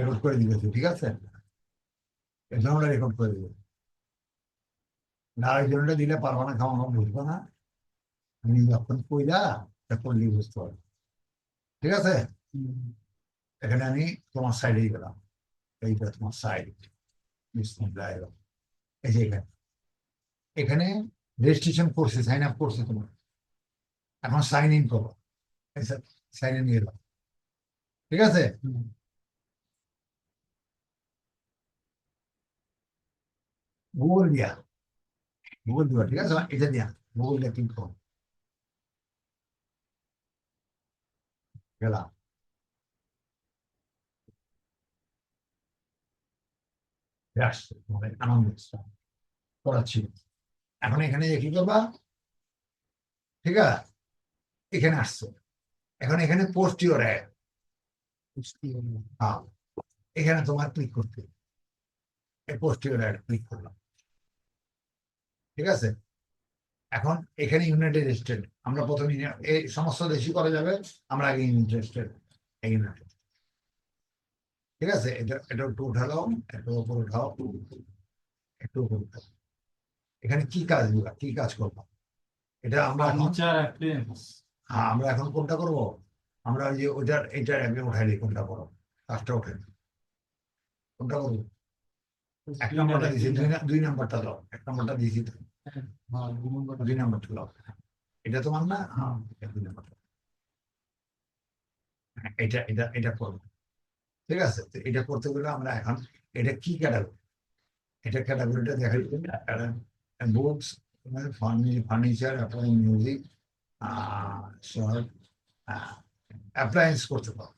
Record করে দিয়েছে ঠিক আছে এই জন্য রেকর্ড করে দিবে না আরেকজনটা দিলে পারব না খাওয়ানো বুঝব না আমি যখন কইলা দিয়ে বুঝতে পারব ঠিক আছে এখানে আমি তোমার সাইডেই গেলাম এইটা তোমার সাইড এই যে এখানে এখানে রেজিস্ট্রেশন করছে সাইন আপ করছে তোমার এখন সাইন ইন করো সাইন ইন গেলাম ঠিক আছে গুগল দিয়া গুগল দিবা ঠিক আছে এটা দিয়া গুগল দিয়া ক্লিক করো গেলাম আসছে তোমাদের আনন্দ হচ্ছে। করাচ্ছি এখন এখানে কি করবা ঠিক আছে এখানে আসছে এখন এখানে পোস্ট ইউর অ্যাড হ্যাঁ এখানে তোমার ক্লিক করতে এই পোস্ট ইউর অ্যাড ক্লিক করলাম ঠিক আছে? এখন এখানে ইউনাইটেড স্টেট আমরা প্রথমে এই সমস্ত দেশই করা যাবে আমরা আগে ইন্টারেস্টেড ইউনাইটেড ঠিক আছে? এটা এটা একটু উঠালাম একটু উপর উঠাও। একটু উপর উঠাও। এখানে কি কাজ দিবা? কি কাজ করব? এটা আমরা হ্যাঁ আমরা এখন কোনটা করব? আমরা ওই যে ওইটার এইটার আগে উঠাই দিই কোনটা করো? কাজটা উঠে। কোনটা করব? এক নম্বরটা দিয়েছি দুই না- দুই নাম্বারটা দাও। এক নম্বরটা দিয়েছি। ফার্নিচার মিউজিক শর্ট অ্যাপ্লায়েন্স করতে পারো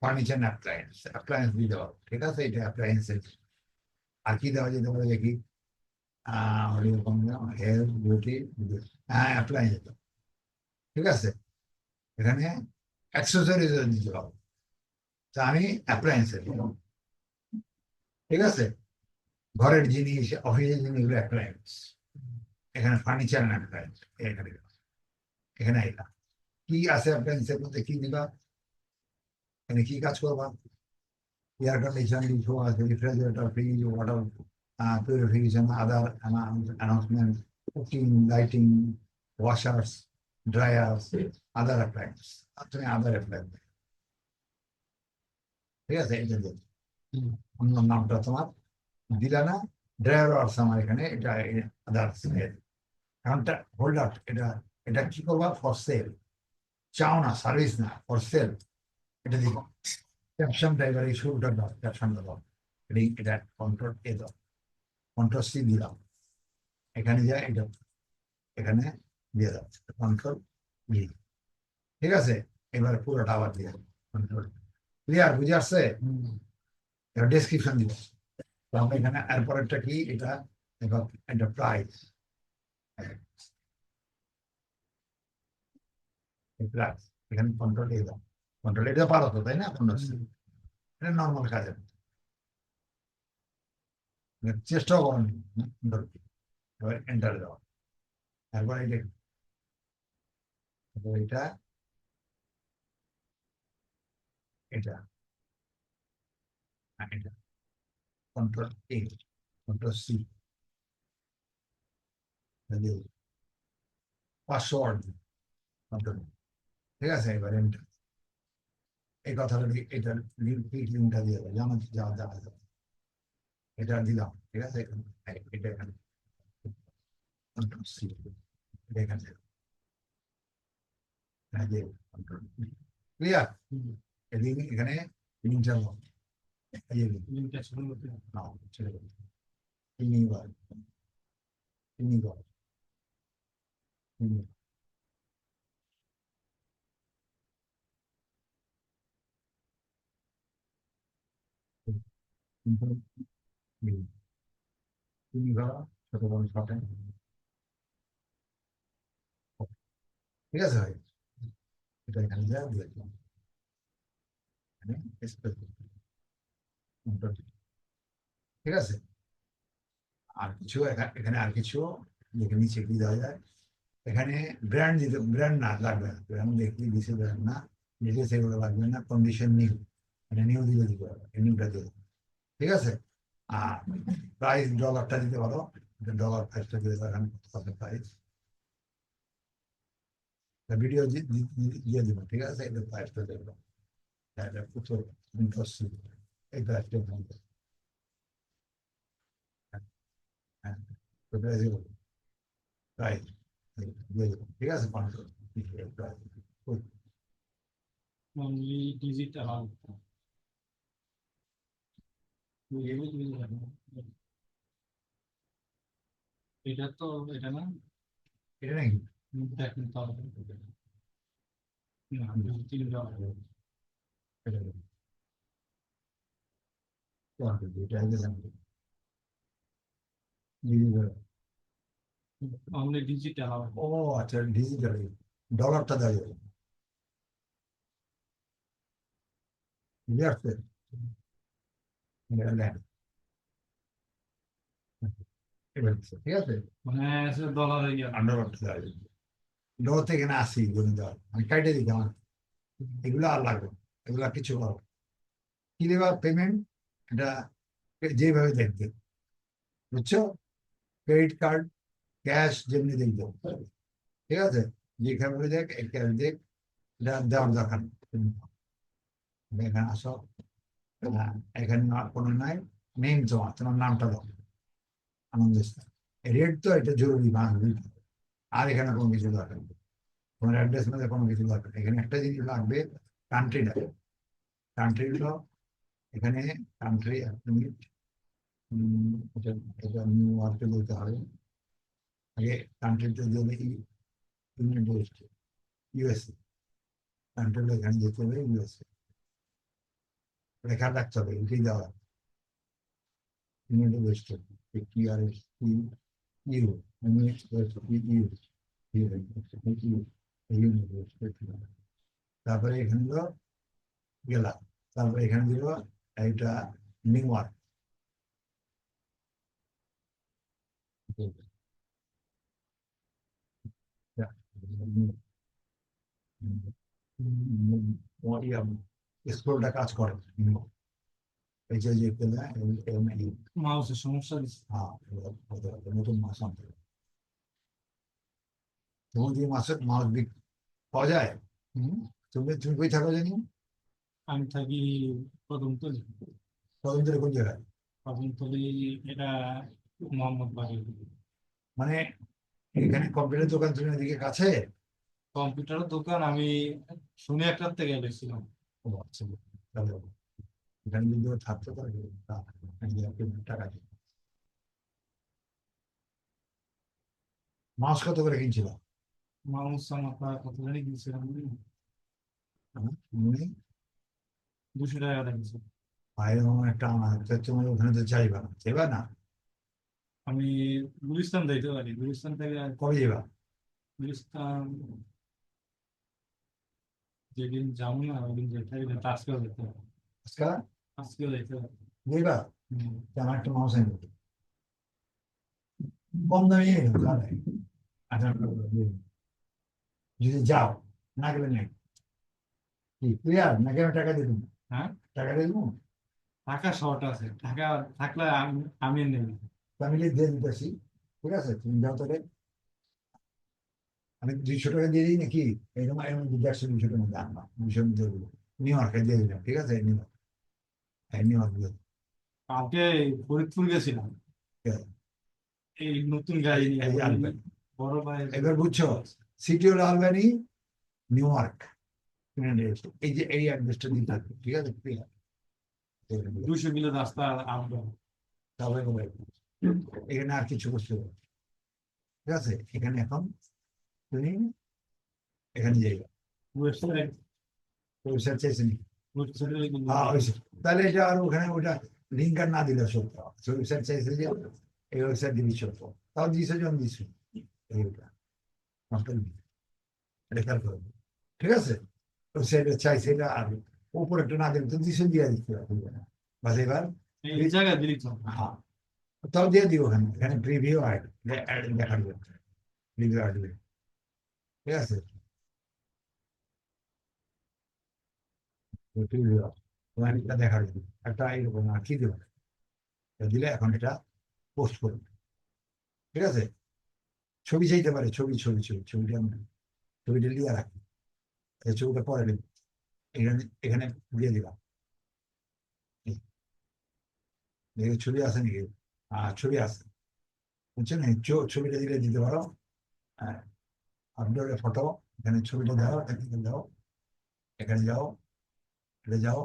ফার্নিচার অ্যাপ্লায়েন্স অ্যাপ্লায়েন্স দিতে পারো ঠিক আছে? এটা অ্যাপ্লায়েন্সের আর কি দেওয়া যেতে পারে দেখি? হেলথ বিউটি হ্যাঁ অ্যাপ্লায়েন্স ঠিক আছে? এখানে অ্যাক্সেসরিজ দিতে পারো তা আমি অ্যাপ্লায়েন্সের ঠিক আছে? ঘরের জিনিস অফিসের জিনিসগুলো অ্যাপ্লায়েন্স এখানে ফার্নিচার অ্যাপ্লায়েন্স এখানে এখানে এলাম কি আছে অ্যাপ্লায়েন্সের মধ্যে কি দিবা? এখানে কি কাজ করবা? এয়ার কন্ডিশন কিছু আছে refrigerator fridge water purification other announcement cooking lighting washers dryers other appliance তুমি আদার অ্যাপ্লায়েন্স ঠিক আছে এটা দিয়ে অন্য নামটা তোমার দিলা না ড্রাইভার আমার এখানে এটা আদার্স এখনটা হোল্ড আপ এটা এটা কি করবা ফর সেল চাও না সার্ভিস না ফর সেল এটা দিব ক্যাপশন ড্রাইভার এই শুরুটা দাও ক্যাপশনটা দাও এটা এটা কন্ট্রোল এ দাও কন্ট্রোল সি দিলাম এখানে যায় এটা, এখানে দিয়ে দাও। কন্ট্রোল বি ঠিক আছে? এবার পুরোটা আবার দিয়ে কন্ট্রোল ক্লিয়ার বুঝে আসছে? এবার ডেসক্রিপশন দিব। তো আমরা এখানে এরপরেরটা কি? এটা এবার এটা প্রাইস প্রাইস এখানে কন্ট্রোল এ দাও। কন্ট্রোল এটা পারো তো, তাই না? কন্ট্রোল এটা নর্মাল কাজের। মানে চেষ্টাও করেন এবার এন্টার দেওয়া তারপর এটা এটা এটা কন্ট্রোল এ কন্ট্রোল ঠিক আছে এবার এন্টার এই কথাটা এটা লিঙ্কটা দিয়ে দেবো যেমন যা যা যা। এটা দিলাম ঠিক আছে? এখানে, এটা এখানে। কন্ট্রোল সি এটা এখানে। ক্লিয়ার এদিকে এখানে লিঙ্কটা দাও। এই যে link। নাও ছেড়ে দেবো তিনবার তিনবার তিনবার ঠিক আছে ভাই এটা এখানে যা দিয়ে। ঠিক আছে আর কিছু এখানে আর কিছু লিখে নিচে কি দেওয়া যায় এখানে ব্র্যান্ড দিতে ব্র্যান্ড না লাগবে না ব্র্যান্ড দেখলে দিছে ব্র্যান্ড না দিতে সেগুলো লাগবে না কন্ডিশন নিউ এটা নিউ দিলে দিতে এই নিউটা দাও। ঠিক আছে আর প্রাইস ডলারটা দিতে পারো ডলার প্রাইসটা দিয়ে এখানে কত প্রাইস ভিডিও দিয়ে দিব, ঠিক আছে? এটা প্রাইসটা দেখব এটা প্রচুর ইন্টারেস্টিং এই প্রাইসটা বলব হ্যাঁ প্রাইস দিয়ে দেবো, ঠিক আছে? পাঁচশো। only. এটা তো এটা না? এটা নাকি? দেখেন ডিজিটাল। ও আচ্ছা ডিজিটাল ডলারটা দেওয়া যাবে বুঝে আসছে এটা নেন। এবার হচ্ছে, থেকে এখানে আসি গুণে আমি কাইটে দিই আমার এগুলো আর লাগবে এগুলো কিছু করো কিলিভার পেমেন্ট এটা যেভাবে দেখবে বুঝছ ক্রেডিট কার্ড ক্যাশ যেমনি দেখবে, ঠিক আছে? যেখানে দেখ ক্যাশ দেখ, এটা দেওয়ার দরকার এখানে আসো। এখানে কোনো নাই নেম জমা তোমার নামটা দাও আনন্দ রেট তো এটা জরুরি বাংলা আর এখানে কোনো কিছু দরকার নেই তোমার অ্যাড্রেস মধ্যে কোনো কিছু নেই। এখানে একটা জিনিস লাগবে কান্ট্রিটা কান্ট্রি হলো, এখানে কান্ট্রি এক মিনিট এটা নিউ ইয়র্কে বলতে হবে। আগে কান্ট্রিতে যদি ইউনাইটেড স্টেট ইউএসএ কান্ট্রিটা এখানে যেতে হবে ইউএসএ লেখা রাখতে হবে এটাই দেওয়া ইউনাইটেড স্টেট কি আর এস কি ইউ ইউ ইউনাইটেড স্টেট তারপরে এখানে দিল গেলাম তারপরে এখানে দিল এইটা নিউ ইয়র্ক স্কুলটা কাজ করে। এই যে মাউসের সমস্যা হ্যাঁ নতুন মাছ আনতে যে মাছের মাছ পাওয়া যায় তুমি তুমি কই থাকো জানি? আমি থাকি প্রথম তলি তদন্তের কোন জায়গায়? প্রথম এটা মোহাম্মদ বাড়ি মানে এখানে কম্পিউটার দোকান তুমি এদিকে কাছে? কম্পিউটারের দোকান আমি শুনে একটার থেকে গেছিলাম। থাকতো টাকা মাছ কত করে কিনছিল? মাউস আমার কত জানি গিয়েছিলাম মনে দুশো টাকা লাগছে বাইরে আমার একটা তোমার ওখানে তো চাইবা না। চাইবা না? আমি গুলিস্তান যাইতে পারি। গুলিস্তান থেকে কবে যাবা গুলিস্তান যেদিন যাব না ওদিন যেতে হবে আজকেও যেতে হবে। আজকা? আজকেও যেতে হবে। যে আমার একটা মাউস দিবে। কম দামে যদি যাও না গেলে নেই। কি ক্লিয়ার নাকি আমি টাকা দিয়ে দেবো? হ্যাঁ? টাকা দিয়ে দেবো? টাকা শর্ট আছে। টাকা থাকলে আমি আমি নেব ফ্যামিলি দিয়ে দিতেছি ঠিক আছে? তুমি যাও তাহলে। আমি দুইশো টাকা দিয়ে দিই নাকি? এরকম এরকম দেড়শো দুশো টাকা মধ্যে আনবা দুশো মধ্যে দেবো। নিউ ইয়র্কে দিয়ে দিলাম ঠিক আছে? নিউ ইয়র্ক হ্যাঁ নিউ ইয়র্ক কালকে ফরিদপুর গেছিলাম। হ্যাঁ। এই নতুন গাড়ি নিয়ে বড় ভাই এবার বুঝছ সিটি হলো আলবানি নিউ ইয়র্ক। এই যে এই অ্যাড্রেসটা দিয়ে থাকবে ঠিক আছে? দুশো কিলো রাস্তা আসবে তাহলে এখানে আর কিছু করতে। ঠিক আছে? এখানে এখন তাহলে আর ওখানে ওটা লিঙ্ক না দিলে সত্য ওয়েবসাইট চাইছে যে এই ওয়েবসাইট দিবি সত্য তাও দিয়েছে যখন দিয়েছি এইটা করবে ঠিক আছে ওয়েবসাইটে চাইছে এটা আর উপরে একটা না দিলে তো দিয়েছে দিয়ে দিতে হবে বাস এবার তাও দিয়ে দিও ওখানে এখানে প্রিভিউ অ্যাড দেখা যাবে প্রিভিউ অ্যাড ঠিক আছে দেখার জন্য। একটা এরকম আর কি দিলে এখন এটা পোস্ট করবে। ঠিক আছে? ছবি চাইতে পারে, ছবি ছবি ছবি, ছবিটা আমি ছবিটা দিয়ে রাখি। ছবিটা পরে দেবো এখানে এখানে দিয়ে দিলাম। এই। ছবি আছে নাকি? আর ছবি আছে। বুঝছেন? ছবিটা দিলে দিতে পারো। হ্যাঁ। আপলোড ফটো এখানে ছবিটা দাও এখানে দাও, এখানে যাও এটা যাও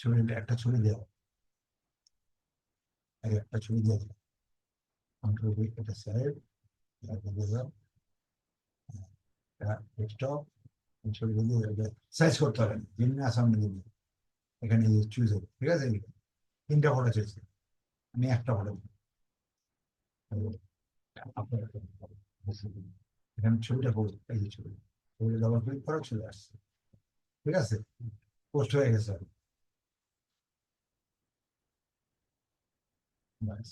ছবি একটা ছবি দাও। একটা ছবি দিয়ে দাও। কন্ট্রোল এটা সেভ দিয়ে সাইজ করতে হবে চুজ হবে, ঠিক আছে? আমি একটা ফটো আপনার ছবিটা করব এই যে ছবি ছবিটা ডাবল ক্লিক করো চলে আসছে ঠিক আছে পোস্ট হয়ে গেছে ব্যাস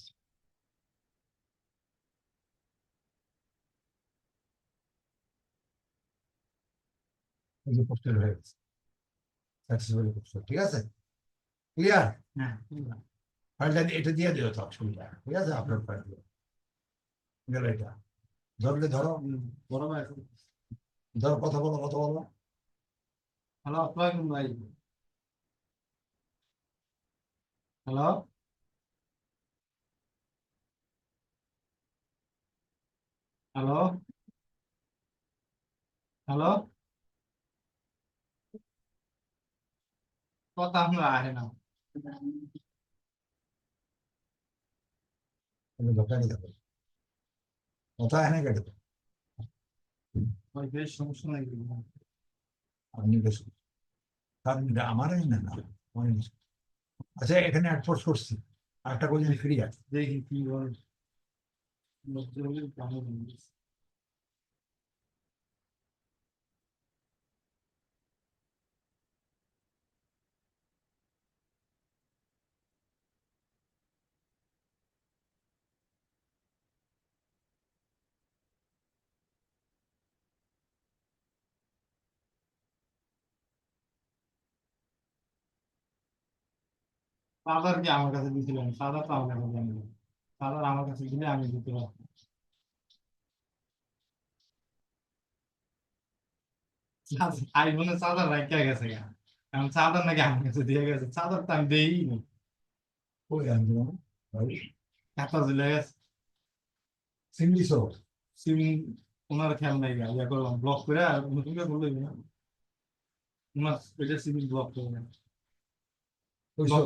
এই যে পোস্টেড হয়ে গেছে সাকসেসফুলি পোস্টেড ঠিক আছে ক্লিয়ার হ্যাঁ ফাইলটা এটা দিয়ে দিও তো ছবিটা ঠিক আছে আপলোড করে দিও গেল এটা ধরলে ধরো বড় ভাই ধরো কথা বলো কথা বলো। হ্যালো আসসালামু ভাই। হ্যালো। হ্যালো। হ্যালো। কথা আমরা আহে না। তুমি দোকানে যাবে কোথায় এনে কেটে বেশ সমস্যা নাই আপনি বেশ কারণ এটা আমারই না না আমার না। আচ্ছা এখানে অ্যাডপোর্ট করছি আরেকটা কোচিং ফিরে আছে দেখি কি বল সাদার কি আমার কাছে দিয়েছিলেন। সাদা তো আমার কাছে জানি সাদার আমার কাছে দিলে আমি দিতে পারতাম। আইফোনে চাদর রাখিয়া গেছে এখন চাদর নাকি আমার কাছে দিয়ে গেছে। চাদর তো আমি দেই নি ওই আন্দোলন কাতা ঝুলে গেছে। সিমলি সো সিম ওনার খেয়াল নাই গা। ইয়া করলাম ব্লক করে আর নতুন করে বলল না ওনার এটা সিম ব্লক করে না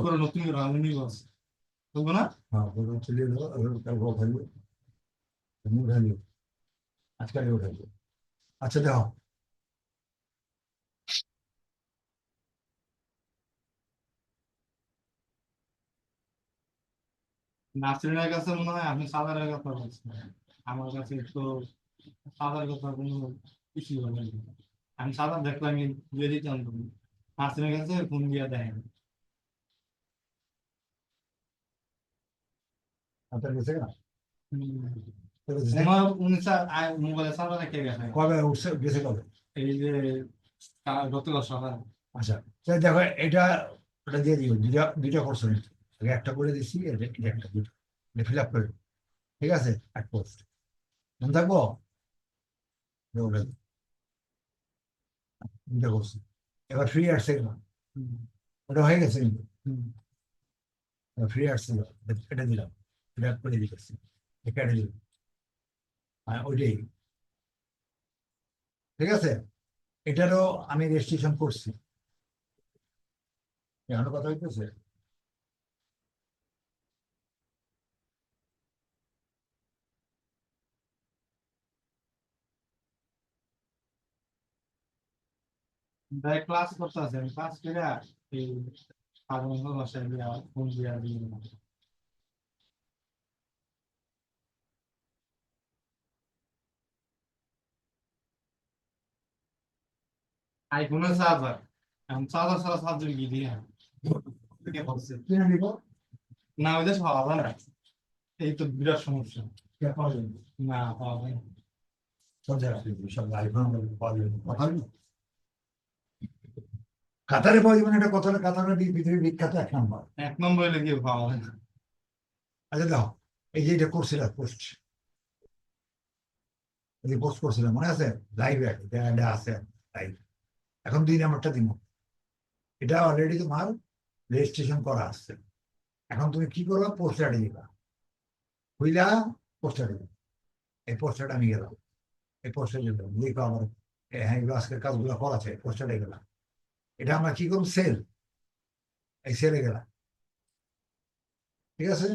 করে নতুন আমি বলব না? হ্যাঁ চলে উঠাইলো আজকাল উঠাইলো আচ্ছা দেখো নাসরিনের কাছে মনে হয় আপনি সাদারের কথা বলছেন। আমার কাছে তো সাদার কথা কোনো কিছুই না। আমি সাদা দেখলাম দিয়ে দিতাম। নাসরিনের কাছে ফোন দিয়ে দেয় আপনার গেছে না তবে যে- উনি সা- আ- মোবাইলে সাদা কবে উঠছে গেছে কবে এই যে কা- গতকাল সকাল আচ্ছা তাই দেখো এটা ওটা দিয়ে দিও দুটা করছ একটা করে এটা একটা দুটো ফিল আপ করে। ঠিক আছে এক পোস্ট মনে থাকব দুটা করছি এবার ফ্রি আসছে না ওটা হয়ে গেছে কিন্তু ফ্রি আসছিল এটা দিলাম ওইটাই ঠিক আছে? এটারও আমি রেজিস্ট্রেশন করছি। এখনও কথা হইতেছে? ক্লাস করতে আছে ক্লাস করে এই সাধারণ ভাষায় ফোন দিয়ে আইফোনের চার্জার এখন চার্জার ছাড়া চার্জার কি দিয়ে না ওই পাওয়া যায় না এই তো বিরাট সমস্যা কে পাওয়া যাবে না পাওয়া যায় আইফোন কথা কাতারে পাওয়া যাবে না এটা কথাটা কাতারে পৃথিবীর বিখ্যাত এক নম্বর এক নম্বর কি পাওয়া যায় না আচ্ছা দেখো এই যে এটা করছিলাম পোস্ট এই পোস্ট করছিলাম মনে আছে লাইভ আছে লাইভ এখন দুই নাম্বারটা দিব। এটা অলরেডি তোমার রেজিস্ট্রেশন করা আসছে এখন তুমি কি করবা পোস্টারে দিবা। হইলা পোস্টারে দিবা। এই পোস্টারটা আমি গেলাম। এই পোস্টারে গেলাম দেখো আমার হ্যাঁ এগুলো আজকের কাজগুলো করা আছে। পোস্টারে গেলাম। এটা আমরা কি করব? সেল এই সেলে গেলাম। ঠিক আছে?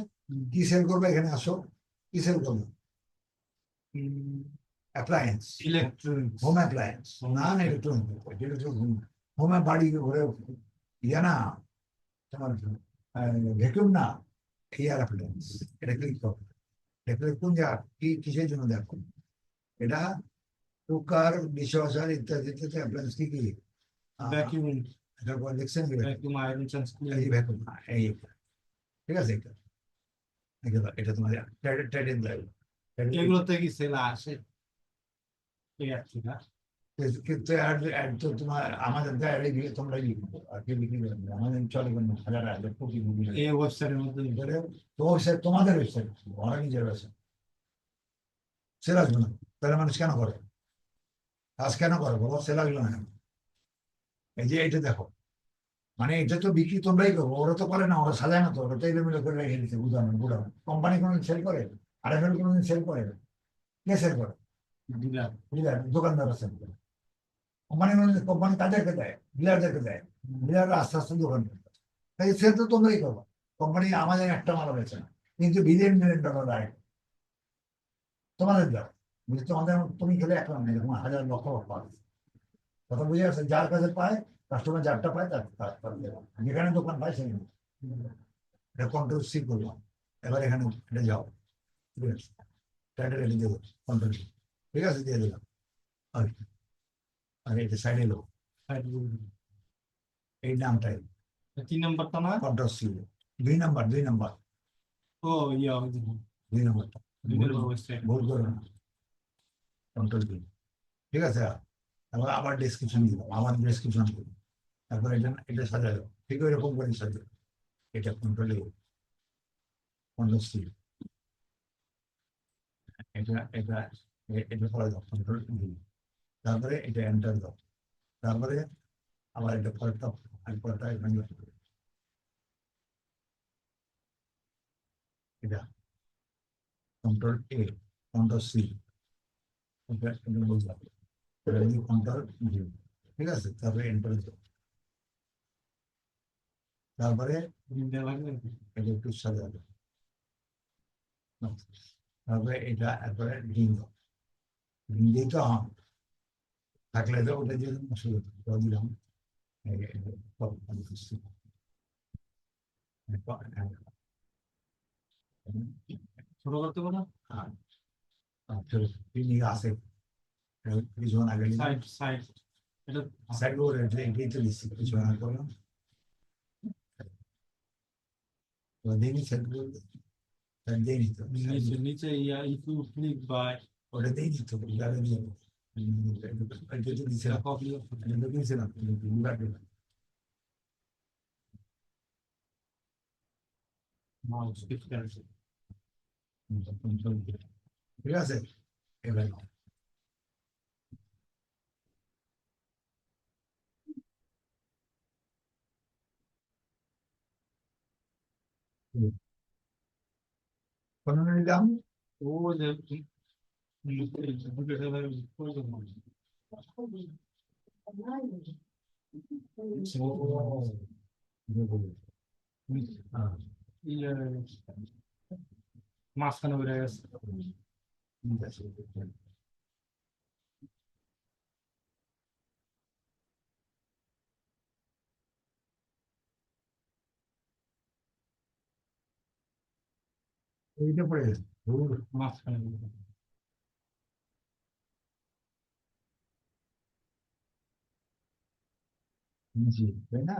কি সেল করবে? এখানে আসো। কি সেল করবে? হোম অ্যাপ্লায়েন্স না না ইলেকট্রনিক হোম বাড়ি ঘরে ইয়ে না তোমার ভ্যাকুম না এয়ার অ্যাপ্লায়েন্স এটা ক্লিক করবে দেখলে কোন জায়গা কি কিসের জন্য দেখো এটা কুকার ডিশওয়াশার ইত্যাদি ইত্যাদি অ্যাপ্লায়েন্স কি কি আহ, ভ্যাকিউম এটার পর দেখছেন কি ভ্যাকিউম আয়রন চেঞ্জ এই ভ্যাকুম এই ঠিক আছে এটা এটা- এটা তোমার ট্রেডেড লাইভ এগুলোতে কি সেল আসে কিন্তু তোমার আমাদের তোমরা আমাদের চলে কোনো হাজার হাজার কোটি কোটি এই ওয়েবসাইটের মধ্যে তো ওয়েবসাইট তোমাদের ওয়েবসাইট ওরা নিজের ওয়েবসাইট সেল আসবে না। তাহলে মানুষ কেন করে? কাজ কেন করে বলো? সেল আসবে না এই যে এইটা দেখো। মানে এটা তো বিক্রি তোমরাই করব। ওরা তো করে না ওরা সাজায় না তো। ওরা তো এলোমেলো করে রেখে দিচ্ছে গুদাম কোম্পানি কোনো সেল করে? আর এফ কোনো সেল করে? কে সেল করে? ডিলার সেল করে কোম্পানি কোম্পানি তাদেরকে দেয়? ডিলারদেরকে দেয়? ডিলাররা আস্তে আস্তে দোকান তাই সেল তো তোমরাই করব কোম্পানি আমাদের একটা মাল বেছে না। কিন্তু বিলিয়ন মিলিয়ন ডলার আয়। তোমাদের দাও। বুঝলি তোমাদের তুমি খেলে একটা নেই। তোমার হাজার লক্ষ লক্ষ আছে কথা বুঝে আসছে যার কাছে পায় কাস্টমার যারটা পায়, তার তার যেখানে দোকান পায়, সেখানে কন্ট্রোল সি এবার এখানে যাও। ঠিক আছে? ঠিক আছে দিয়ে দিলাম। আর আর এটা সাইডে এলো এই নামটাই। তিন নাম্বারটা না? কন্ট্রোল সি দুই নাম্বার দুই নাম্বার। ও ইয়া দুই নাম্বারটা। ভুল করো না। কন্ট্রোল দিন ঠিক আছে? তারপর আবার ডেসক্রিপশন দিলাম। আবার ডেসক্রিপশন দিলাম। তারপর এটা এটা সাজালো। ঠিক এরকম করে সাজালো। এটা কন্ট্রোলে কন্ট্রোল সি এটা এটা এটা করে কন্ট্রোল তারপরে এটা এন্টার দাও। তারপরে আবার এটা পরেরটা আর পরেরটা এখানে। এটা কন্ট্রোল এ কন্ট্রোল সি এটা এটা বুঝলাম কন্ট্রোল ঠিক আছে? তারপরে এন্টার দাও। তারপরে এটা একটু সাজাবে। তারপরে এটা একবারে ডিম দাও। ডিম দিয়ে তো হ্যাঁ থাকলে তো ওটা অসুবিধা দিলাম। এরপর, হ্যাঁ। করতে পারো? আচ্ছা তিনি কিছুক্ষণ আগে। Side side. এটা সাইড করে এটা এটাই তো দিচ্ছি কিছুক্ষণ আগে করলাম। Yeah if you click by ওটা দিয়ে দিতে হবে যারা দিয়ে দেবো। হুম, এটা তো- এটা তো দিছিলাম কপি এটা তো দিয়েছিলাম কিন্তু লাগবে না। মাউস ক্লিক করে হুম, হুম, হুম। ঠিক আছে এবার নাও। মাঝখানে বেড়ে গেছে ঠিক আছে। এইটা পড়ে গেছে ধুর, মাঝখানে নিচে, তাই না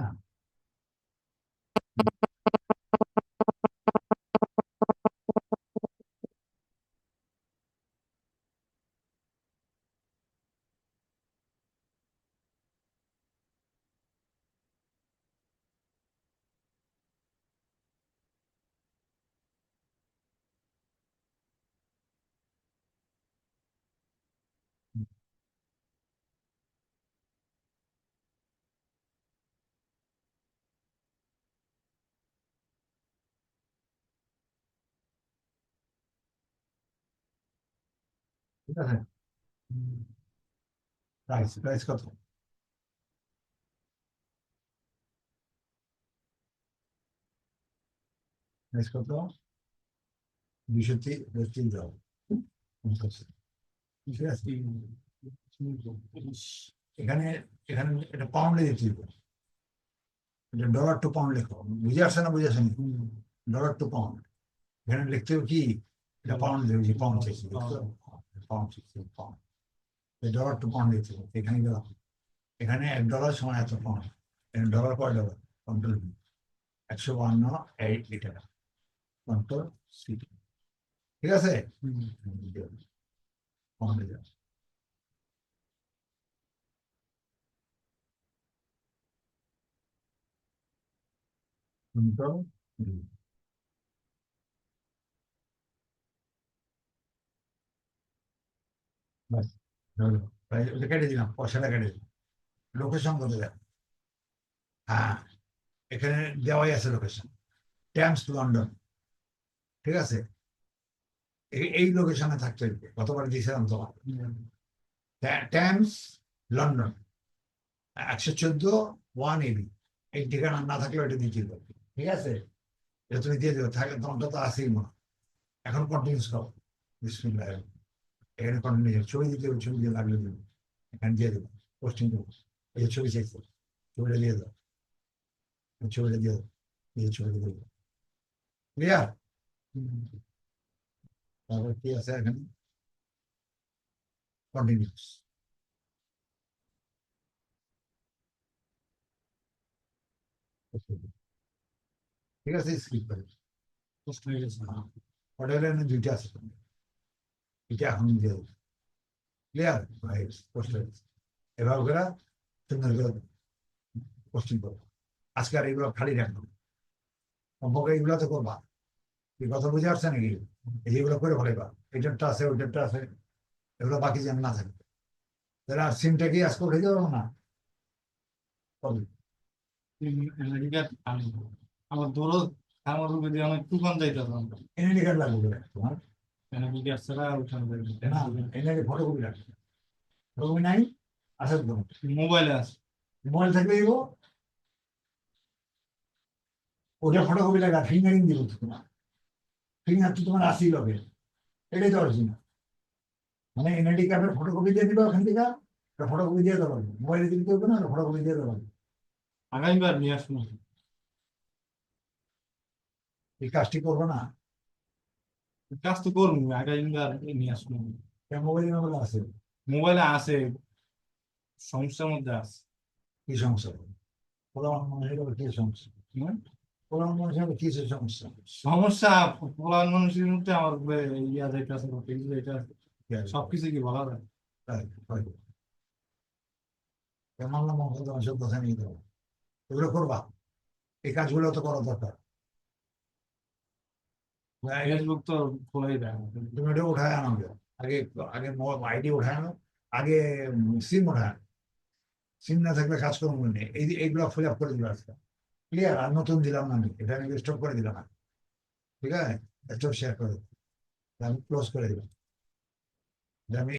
ঠিক আছে প্রাইস প্রাইস কত প্রাইস কত দুশো তিন দাও ঠিক আছে এখানে এখানে এটা পাউন্ডে দিতে হবে এটা ডলার টু পাউন্ড লেখো বুঝে আসছে না বুঝে আসেনি ডলার টু পাউন্ড এখানে লিখতে হবে কি এটা পাউন্ড দেবে যে পাউন্ড চাইছি পাউন্ড চাইছি পাউন্ড ডলার টু পাউন্ড দিতে হবে এখানে গেলাম এখানে এক ডলার সময় এত পাউন্ড এখানে ডলার কয় ডলার কন্ট্রোল একশো বান্ন এইট লিটার কন্ট্রোল সি ঠিক আছে পাউন্ডে কেটে দিলাম পয়সাটা কেটে দিলাম। লোকেশন কত হ্যাঁ এখানে দেওয়াই আছে লোকেশন ট্যাম্পস লন্ডন ঠিক আছে? এই- লোকেশনে থাকতে হবে গতবার দিয়েছিলাম তোমার ট্যাম্পস লন্ডন একশো চোদ্দ ওয়ান এবি এই ঠিকানা না থাকলে ওটা দিয়ে দিতে হবে ঠিক আছে? এটা তুমি দিয়ে দেবে। থাকলে তোমারটা তো আসেই মনে এখন কন্টিনিউস করো। বিসমিল্লাহ এখানে কন্টিনিউ ছবি দিতে হবে ছবি দিয়ে লাগলে দেবে এখানে দিয়ে দেবো পোস্টিং দেবো এই যে ছবি চাইছে ছবিটা দিয়ে দাও এই ছবিটা দিয়ে দাও এই যে ছবিটা দিয়ে দাও ক্লিয়ার তারপর কি আছে এখানে কন্টিনিউস ঠিক আছে স্কিপ করে কষ্ট হয়ে গেছে হোটেলের দুইটা আছে দিয়ে ক্লিয়ার ভাই কষ্ট এভাবে করে সুন্দর করে করব আজকে আর এগুলো খালি রাখব সম্পর্কে এগুলো তো করবা এই কথা বুঝে আসছে নাকি এই যেগুলো করে ফেলেবা এইটারটা আছে ওইটারটা আছে এগুলো বাকি যেন না থাকে তাহলে আর সিমটা কি আজকে উঠে যাব না আমার দৌড় আমার রূপে দিয়ে অনেক কার্ড লাগবে তোমার ফটোকপি লাগবে নাই আছে। তো মোবাইলে আছে মোবাইল থাকলে দিব ওটা ফটোকপি লাগা ফিঙ্গারিং দিব তো তোমার ফিঙ্গার তো তোমার আসি লবে এটাই তো অরিজিনাল মানে এনআইডি কার্ডের ফটোকপি দিয়ে দিবা ওখান থেকে ফটোকপি দিয়ে দেবো মোবাইলে দিতে হবে না ফটোকপি দিয়ে দেবো আগামীবার নিয়ে আসব এই কাজটি করব না। কাজ তো করব আগামীবার নিয়ে আসব মোবাইল নাম্বার আছে? মোবাইলে আছে সমস্যার মধ্যে আছে। কি সমস্যা? প্রধান মানুষের কি সমস্যা? হুম? মানুষের কিসের সমস্যা? সমস্যা প্রধান মানুষের মধ্যে আমার ইয়া যাইতেছে এটা কি আছে? সবকিছু কি বলা যায়? হয়। কেমন না মঙ্গল মানুষের কথা নিয়ে দেবো এগুলো করবা? এই কাজগুলো তো করা দরকার। ফেসবুক তো খোলাই দেয়। তুমি ওটা উঠায় আনো আগে। আগে আইডি উঠায় আনো। আগে সিম আনো। সিম না থাকলে কাজ করব নেই। এই, এইগুলো ফুল আপ করে দিল আজকে। ক্লিয়ার আর নতুন দিলাম না আমি। এটা আমি স্টপ করে দিলাম আর ঠিক আছে? স্টপ শেয়ার করে। আমি ক্লোজ করে দিলাম। আমি